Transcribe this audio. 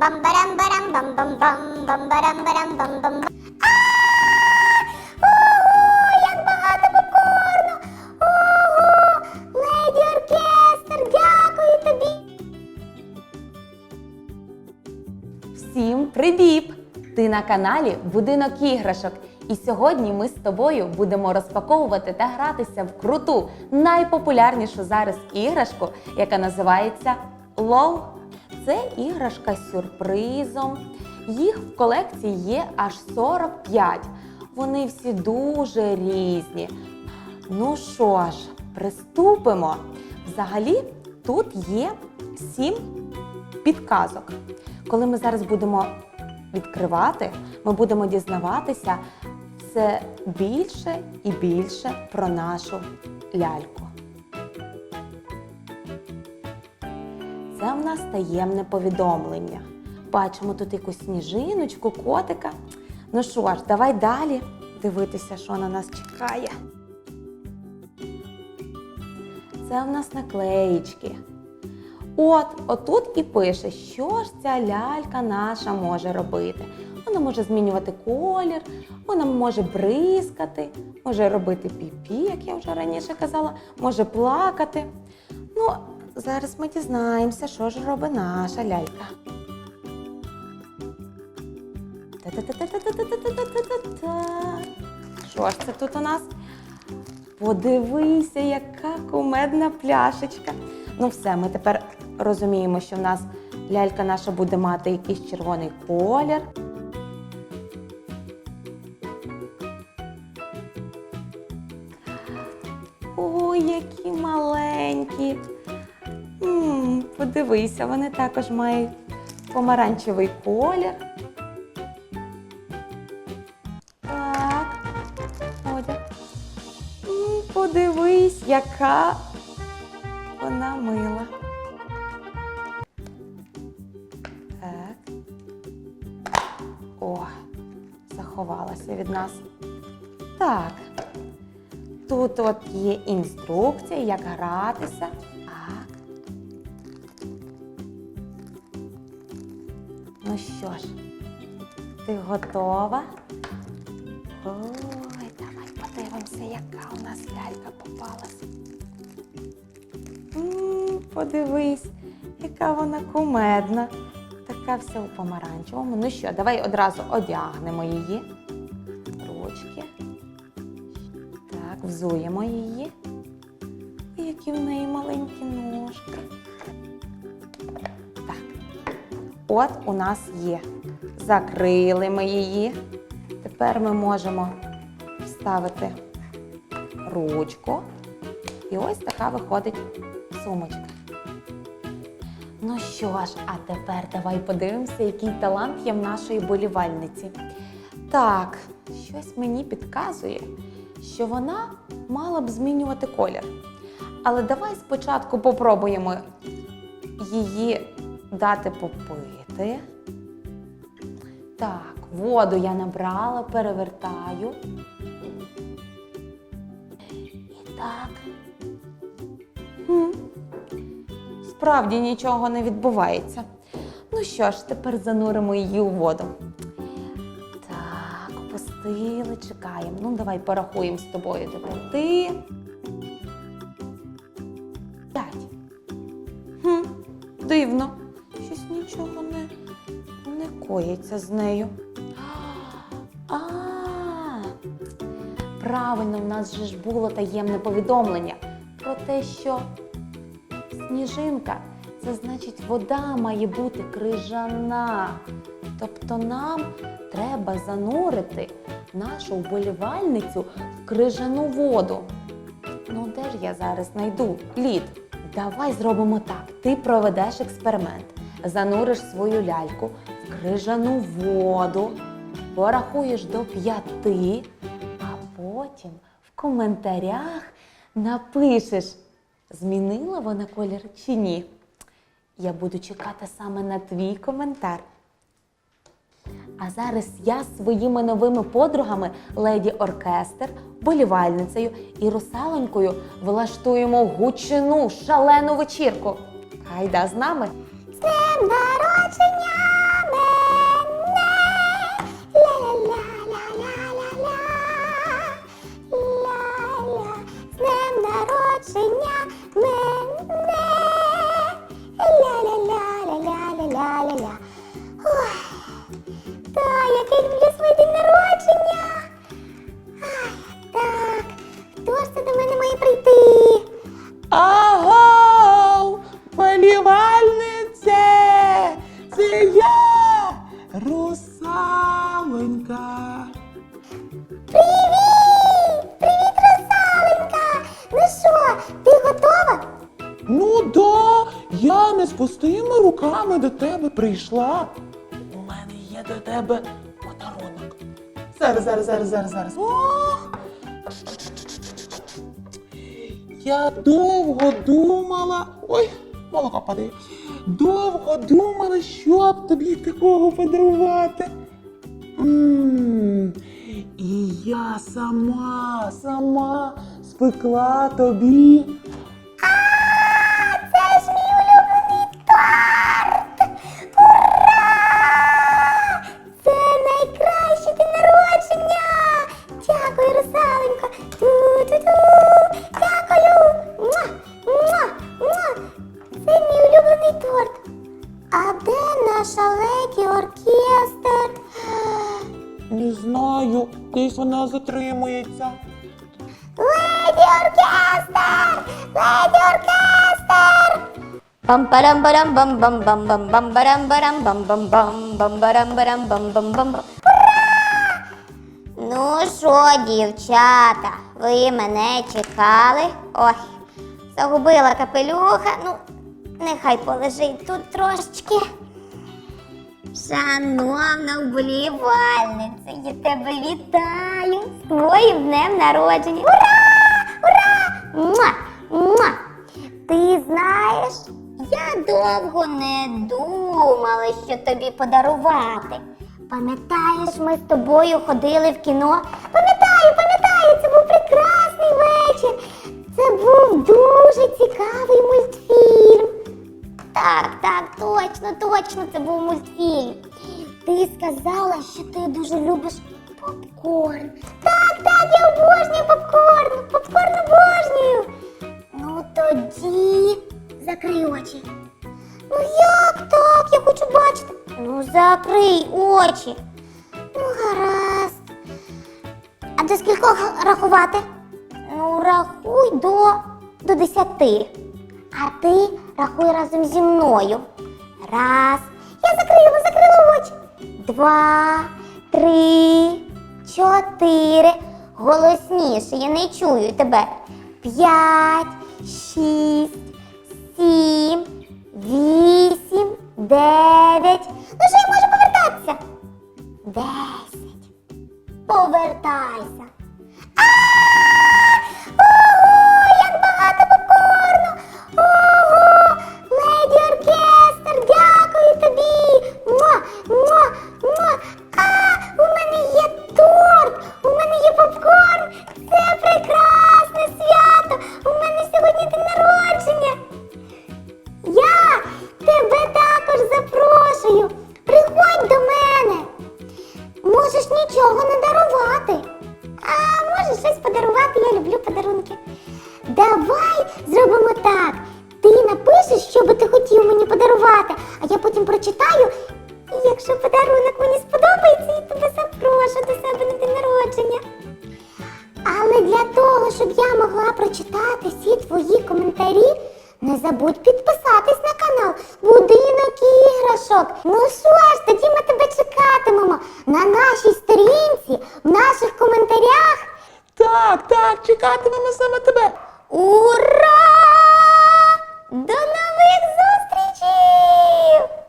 бам барам барам бам бам бам бам барам барам бам бам Ого, як багато попкорну! Ого! Леді оркестр, дякую тобі! Всім привіт! Ти на каналі Будинок іграшок. І сьогодні ми з тобою будемо розпаковувати та гратися в круту, найпопулярнішу зараз іграшку, яка називається LOL. Це іграшка з сюрпризом. Їх в колекції є аж 45. Вони всі дуже різні. Ну що ж, приступимо. Взагалі, тут є сім підказок. Коли ми зараз будемо відкривати, ми будемо дізнаватися все більше і більше про нашу ляльку. Нас таємне повідомлення. Бачимо тут якусь сніжиночку, котика. Ну що ж, давай далі дивитися, що на нас чекає. Це в нас наклеїчки. От, отут і пише, що ж ця лялька наша може робити. Вона може змінювати колір, вона може бризкати, може робити піпі, як я вже раніше казала, може плакати. Ну, Зараз ми дізнаємося, що ж робить наша лялька. Що ж це тут у нас? Подивися, яка кумедна пляшечка. Ну все, ми тепер розуміємо, що в нас лялька наша буде мати якийсь червоний колір. Ой, які маленькі м подивися, вони також мають помаранчевий колір. Так, одяг. М, Подивись, яка вона мила. Так. О, заховалася від нас. Так. Тут от є інструкція, як гратися. Ну що ж, ти готова? Ой, давай подивимося, яка у нас лялька попалась. Подивись, яка вона кумедна. Така вся у помаранчевому. Ну що, давай одразу одягнемо її. Ручки. Так, взуємо її. Які в неї маленькі ножки. От у нас є. Закрили ми її. Тепер ми можемо вставити ручку. І ось така виходить сумочка. Ну що ж, а тепер давай подивимося, який талант є в нашої болівальниці. Так, щось мені підказує, що вона мала б змінювати колір. Але давай спочатку попробуємо її дати попити. Так, воду я набрала, перевертаю. І так. Хм. Справді нічого не відбувається. Ну що ж, тепер зануримо її у воду. Так, опустили, чекаємо. Ну, давай порахуємо з тобою до п'яти. П'ять. Дивно. Щось нічого не, не коїться з нею. А, правильно, в нас же ж було таємне повідомлення про те, що сніжинка це значить вода має бути крижана. Тобто нам треба занурити нашу вболівальницю в крижану воду. Ну, де ж я зараз знайду лід? Давай зробимо так. Ти проведеш експеримент, зануриш свою ляльку крижану воду, порахуєш до п'яти, а потім в коментарях напишеш, змінила вона колір чи ні. Я буду чекати саме на твій коментар. А зараз я з своїми новими подругами Леді Оркестр, болівальницею і русалонькою влаштуємо гучну шалену вечірку. Гайда з нами! З днем народження! я русаленька. Привіт! Привіт, русаленька! Ну що, ти готова? Ну да, я не з пустими руками до тебе прийшла. У мене є до тебе подарунок. Зараз, зараз, зараз, зараз, зараз. Ох! Я довго думала. Ой, молоко падає. Довго думала, що б тобі такого подарувати. І я сама, сама спекла тобі. Це ж мій улюблений торт! Ура! Це найкраще день! Дякую, русаленько! Дякую! Муа! Муа! Муа! Це мій улюблений торт! А де наша леді оркестр? Не знаю, десь вона затримується. Леді оркестр! Леді оркестр! бам парам барам бам бам бам бам бам барам барам бам бам бам бам барам барам бам бам бам бам Ну що, дівчата, ви мене чекали? Ой, загубила капелюха. Ну, нехай полежить тут трошечки. Шановна вболівальниця, я тебе вітаю з твоїм днем народження. Ура! Ура! Муа! Муа! Ти знаєш, я довго не думала, що тобі подарувати. Пам'ятаєш, ми з тобою ходили в кіно? Пам'ятаю, це був мультфільм. Ти сказала, що ти дуже любиш попкорн. Так, так, я обожнюю попкорн. Попкорн обожнюю. Ну тоді закрий очі. Ну як так? Я хочу бачити. Ну закрий очі. Ну, гаразд. А до скількох рахувати? Ну, рахуй до, до десяти. А ти рахуй разом зі мною. Раз. Я закрила, закрила очі. Два, три, чотири. Голосніше, я не чую тебе. П'ять, шість, сім, вісім, дев'ять. Ну що я можу повертатися? Десять. Повертайся. Потім прочитаю. І якщо подарунок мені сподобається, я тебе запрошу до себе на день народження. Але для того, щоб я могла прочитати всі твої коментарі, не забудь підписатись на канал Будинок іграшок. Ну що ж, тоді ми тебе чекатимемо на нашій сторінці, в наших коментарях. Так, так, чекатимемо саме тебе. Ура! До нових зустрічей!